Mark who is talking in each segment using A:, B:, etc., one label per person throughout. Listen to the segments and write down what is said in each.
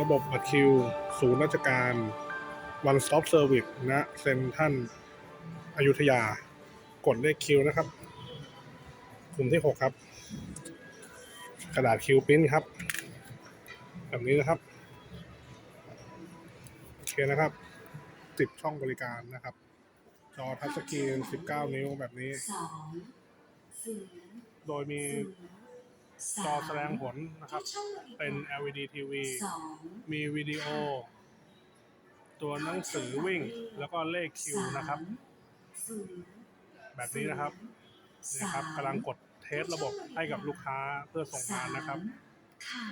A: ระบบบัตรคิว ศูนย์ราชการ One Stop Service ณเซ็นทรัลอยุธยา กดเลขคิวนะครับกลุ่มที่ 6 ครับ กระดาษคิวปริ้นครับ แบบนี้นะครับ โอเคนะครับ ติดช่องบริการนะครับ จอทัชสกรีน 19 นิ้วแบบนี้
B: สองศูนย์
A: โดยมี
B: ศูนย์
A: จอแสดงผลนะครับ
B: ที่ช่องบริการ
A: เป็น LED TV
B: สอง
A: มีวิดีโอ ตัวหนังสือวิ่ง แล้วก็เลขคิวนะครับ
B: ศูนย์
A: แบบนี้นะครับนี่นะครับกำลังกดเทสระบบให้กับลูกค้าเพื่อส่งงานนะครับ
B: ค่ะ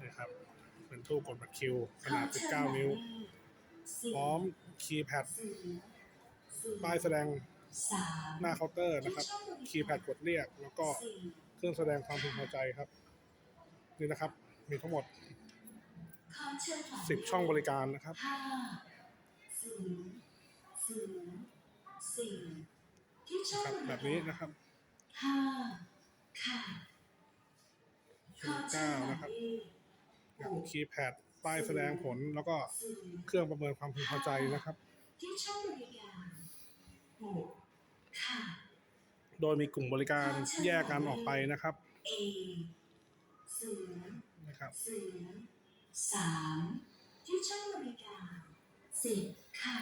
A: นี่ครับ เป็นตู้กดบัตรคิว ขนาด 19 นิ้ว พร้อมคีย์แพด
B: ศูนย์ศูนย์
A: ป้ายแสดง
B: สาม
A: หน้าเคาน์เตอร์นะครับ คีย์แพดกดเรียก แล้วก็
B: สี่
A: เครื่องแสดงความพึงพอใจครับ นี่นะครับ มีทั้งหมด
B: ขอเชิญหมายเลข
A: 10 ช่องบริการนะครับ
B: ห้าศูนย์ศูนย์สี่ที่ช่อง
A: ครับแบบนี้นะครับ
B: ห้าค่ะขอเชิญหมาย
A: นะครับ
B: เลข
A: คีย์แพดป้ายแสดงผลแล้วก็
B: ศูนย์
A: เครื่องประเมินความพึงพอใจนะครับ
B: ที่ช่องบริการหกค่ะ
A: โดยมีกลุ่มบริการแยกกันออกไปนะครับ
B: A ศูนย์
A: นะครับ
B: ศูนย์สามที่ช่องบริการสิบค่ะ